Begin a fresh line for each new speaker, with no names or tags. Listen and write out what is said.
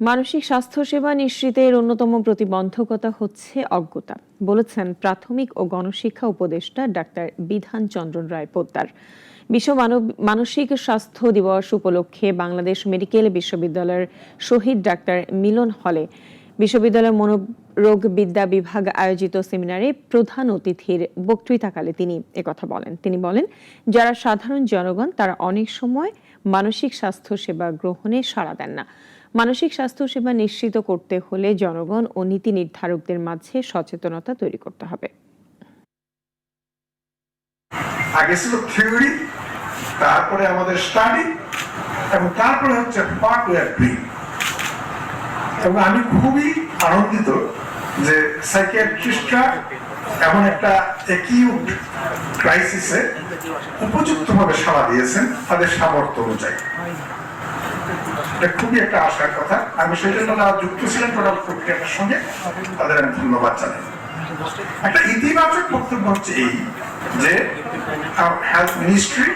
মানসিক স্বাস্থ্যসেবা নিশ্চিতের অন্যতম প্রতিবন্ধকতা হচ্ছে অজ্ঞতা। বলেছেন প্রাথমিক ও গণশিক্ষা উপদেষ্টা ডাক্তার বিধান চন্দ্রন রায় পোদ্দার। বিশ্ব মানব, মানসিক স্বাস্থ্য দিবস উপলক্ষে বাংলাদেশ মেডিকেল বিশ্ববিদ্যালয়ের শহীদ ডাক্তার মিলন হলে বিশ্ববিদ্যালয়ের মনোরোগ বিদ্যা বিভাগ আয়োজিত সেমিনারে প্রধান অতিথির বক্তৃতাকালে তিনি একথা বলেন। তিনি বলেন, যারা সাধারণ জনগণ, তারা অনেক সময় মানসিক স্বাস্থ্য সেবা গ্রহণে সাড়া দেন না। মানসিক স্বাস্থ্য সেবা নিশ্চিত করতে হলে জনগণ ও নীতি নির্ধারকদের মাঝে সচেতনতা তৈরি করতে হবে।
আগে ছিল থিওরি, তারপরে আমাদের স্টাডি, এবং তারপরে হচ্ছে পার্ট ওয়ার এবং আমি খুবই আনন্দিত যে সাইকিয়াট্রিস্টরা এমন একটা একিউট ক্রাইসিসে উপযুক্তভাবে সাড়া দিয়েছেন তাদের সামর্থ্য অনুযায়ী। খুবই একটা আশার কথা। আমি সেই জন্য যুক্ত ছিলেন টোটাল প্রক্রিয়াটার সঙ্গে। তাদের আমি ধন্যবাদ জানাই। একটা ইতিবাচক বক্তব্য হচ্ছে এই যে হেলথ মিনিস্ট্রি